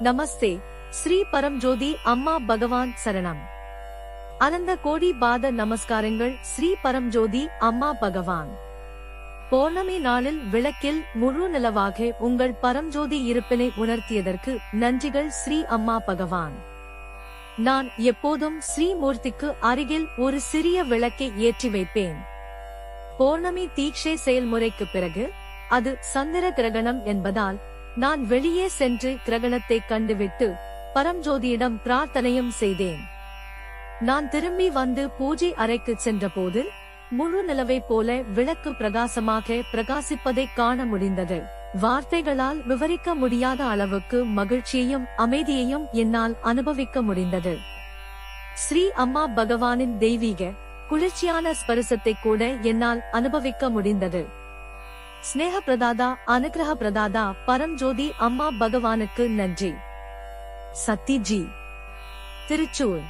நமஸ்தே. ஸ்ரீ பரம்ஜோதி அம்மா பகவான் சரணம். அனந்த கோடி பாத நமஸ்காரங்கள் ஸ்ரீ பரம்ஜோதி அம்மா பகவான். பௌர்ணமி நாளில் விளக்கில் முழு நிலவாக உங்கள் பரம்ஜோதி இருப்பினை உணர்த்தியதற்கு நன்றிகள் ஸ்ரீ அம்மா பகவான். நான் எப்போதும் ஸ்ரீமூர்த்திக்கு அருகில் ஒரு சிறிய விளக்கை ஏற்றி வைப்பேன். பௌர்ணமி தீட்சை செயல்முறைக்கு பிறகு அது சந்திர கிரகணம் என்பதால் நான் வெளியே சென்று கிரகணத்தை கண்டுவிட்டு பரம்ஜோதியிடம் பிரார்த்தனையும் செய்தேன். நான் திரும்பி வந்து பூஜை அறைக்கு சென்றபோது முழு நிலவை போல விளக்கு பிரகாசமாக பிரகாசிப்பதை காண முடிந்தது. வார்த்தைகளால் விவரிக்க முடியாத அளவுக்கு மகிழ்ச்சியையும் அமைதியையும் என்னால் அனுபவிக்க முடிந்தது. ஸ்ரீ அம்மா பகவானின் தெய்வீக குளிர்ச்சியான ஸ்பரிசத்தை கூட என்னால் அனுபவிக்க முடிந்தது. ஸ்னேக பிரதாதா அனுகிரக பிரதாதா பரம்ஜோதி அம்மா பகவானுக்கு நன்றி. சத்திஜி திருச்சூர்.